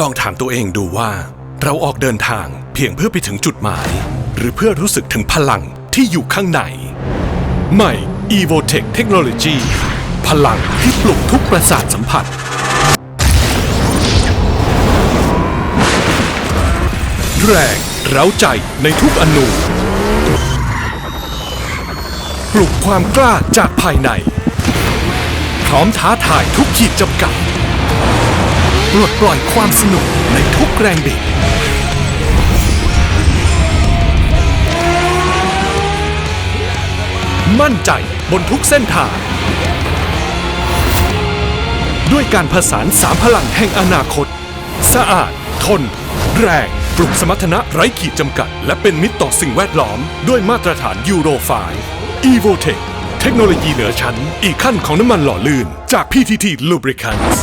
ลองถามตัวเองดูว่า เราออกเดินทางเพียงเพื่อไปถึงจุดหมาย หรือเพื่อรู้สึกถึงพลังที่อยู่ข้างใน ใหม่ Evotech Technology พลังที่ปลุกทุกประสาทสัมผัส แรงเร้าใจในทุกอนูปลุกความกล้าจากภายใน พร้อมท้าทายทุกขีดจำกัด ปลดปล่อยความสนุกในทุกแรงบิดมั่นใจบนทุกเส้นทาง ด้วยการผสานสามพลังแห่งอนาคต สะอาด ทน แรง ปลุกสมรรถนะไร้ขีดจำกัด และเป็นมิตรต่อสิ่งแวดล้อม ด้วยมาตรฐานยูโร5 Evotech เทคโนโลยีเหนือชั้น อีกขั้นของน้ำมันหล่อลื่น จาก PTT Lubricants